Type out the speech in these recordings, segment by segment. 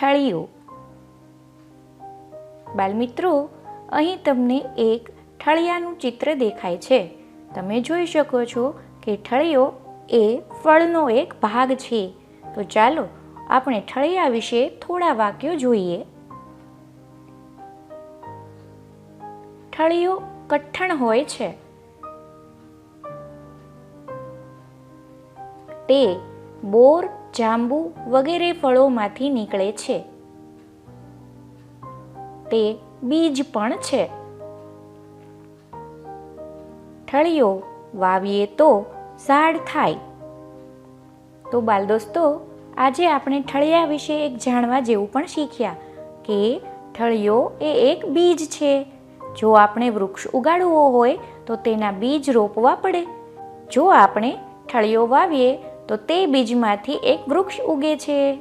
ઠળિયું બાલમિત્રો, અહીં તમને એક ઠળિયાનું ચિત્ર દેખાય છે. તમે જોઈ શકો છો કે ઠળિયો એ ફળનો એક ભાગ છે. તો ચાલો આપણે ઠળિયા વિશે થોડા વાક્યો જોઈએ. ઠળિયો કઠણ હોય છે. તે બોર જાંબુ વગેરે ફળોમાંથી નીકળે છે. તે બીજ પણ છે. ઠળિયો વાવીએ તો ઝાડ થાય. તો બાલ દોસ્તો, આજે આપણે ઠળિયા વિશે એક જાણવા જેવું પણ શીખ્યા કે ઠળિયો એ એક બીજ છે. જો આપણે વૃક્ષ ઉગાડવો હોય તો તેના બીજ રોપવા પડે. જો આપણે ઠળિયો વાવીએ તો તે બીજમાંથી એક વૃક્ષ ઉગે છે.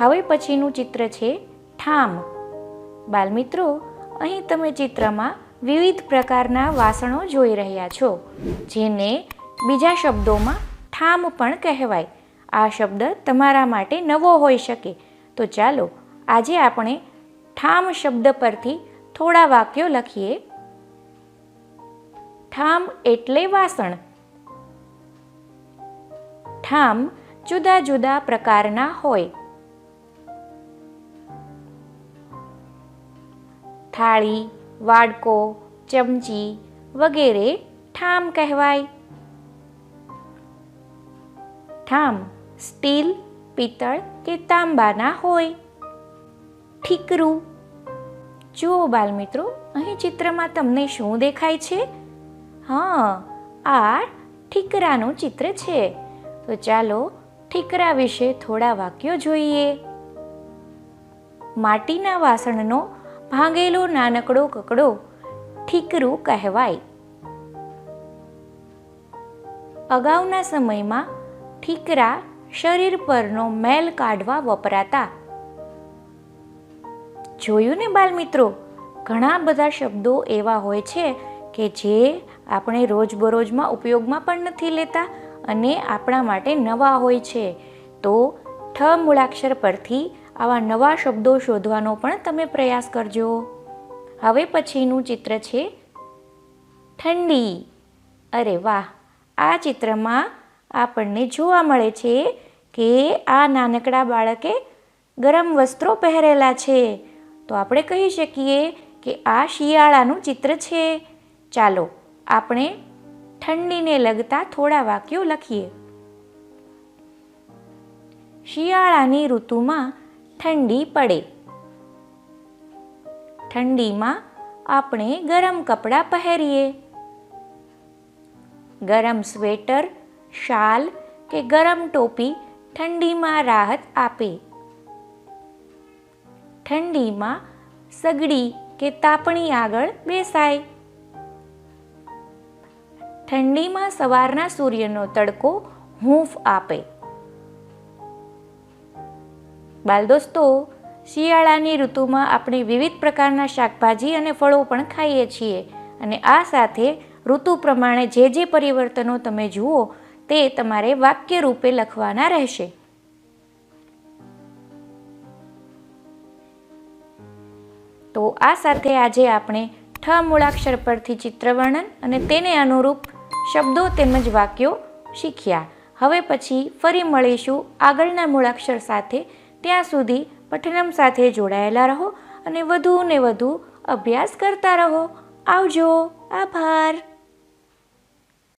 હવે પછીનું ચિત્ર છે ઠામ. બાલમિત્રો, અહીં તમે ચિત્રમાં વિવિધ પ્રકારના વાસણો જોઈ રહ્યા છો, જેને બીજા શબ્દોમાં ઠામ પણ કહેવાય. આ શબ્દ તમારા માટે નવો હોઈ શકે. તો ચાલો આજે આપણે ઠામ શબ્દ પરથી થોડા વાક્યો લખીએ. ઠામ એટલે વાસણ. ઠામ જુદા જુદા પ્રકારના હોય. થાળી, વાડકો, ચમચી વગેરે ઠામ કહેવાય. ઠામ સ્ટીલ, પિત્તળ કે તાંબાના હોય. ઠીકરું. જુઓ બાલમિત્રો, અહીં ચિત્રમાં તમને શું દેખાય છે? હા, આ ઠીકરાનું ચિત્ર છે. તો ચાલો ઠીકરા વિશે થોડા વાક્યો જોઈએ. માટીના વાસણનો ભાંગેલો નાનકડો કકડો ઠીકરું કહેવાય. અગાઉના સમયમાં ઠીકરા શરીર પરનો મેલ કાઢવા વપરાતા. જોયું ને બાલમિત્રો? ઘણા બધા શબ્દો એવા હોય છે કે જે આપણે રોજબરોજમાં ઉપયોગમાં પણ નથી લેતા અને આપણા માટે નવા હોય છે. તો ઠ મૂળાક્ષર પરથી આવા નવા શબ્દો શોધવાનો પણ તમે પ્રયાસ કરજો. હવે પછીનું ચિત્ર છે, ઠંડી. અરે વાહ! આ ચિત્રમાં આપણને જોવા મળે છે કે આ નાનકડા બાળકે ગરમ વસ્ત્રો પહેરેલા છે. તો આપણે કહી શકીએ કે આ શિયાળાનું ચિત્ર છે. ચાલો, આપણે ઠંડીને લગતા થોડા વાક્યો લખીએ. શિયાળાની ઋતુમાં ઠંડી પડે. ઠંડીમાં આપણે ગરમ કપડાં પહેરીએ. ગરમ સ્વેટર, શાલ કે ગરમ ટોપી ઠંડીમાં રાહત આપે. ઠંડીમાં સગડી કે તાપણી આગળ બેસાય. ઠંડીમાં સવારના સૂર્યનો તડકો હૂંફ આપે. બાલ દોસ્તો, શિયાળાની ઋતુમાં આપણે વિવિધ પ્રકારના શાકભાજી અને ફળો પણ ખાઈએ છીએ અને આ સાથે ઋતુ પ્રમાણે જે જે પરિવર્તનો તમે જુઓ તે તમારે વાક્ય રૂપે લખવાના રહેશે. તો આ સાથે આજે આપણે ઠ મૂળાક્ષર પરથી ચિત્રવર્ણન અને તેને અનુરૂપ શબ્દો તેમજ વાક્યો શીખ્યા. હવે પછી ફરી મળીશું આગળના મૂળાક્ષર સાથે. ત્યાં સુધી પઠનમ સાથે જોડાયેલા રહો અને વધુ ને વધુ અભ્યાસ કરતા રહો. આવજો. આભાર.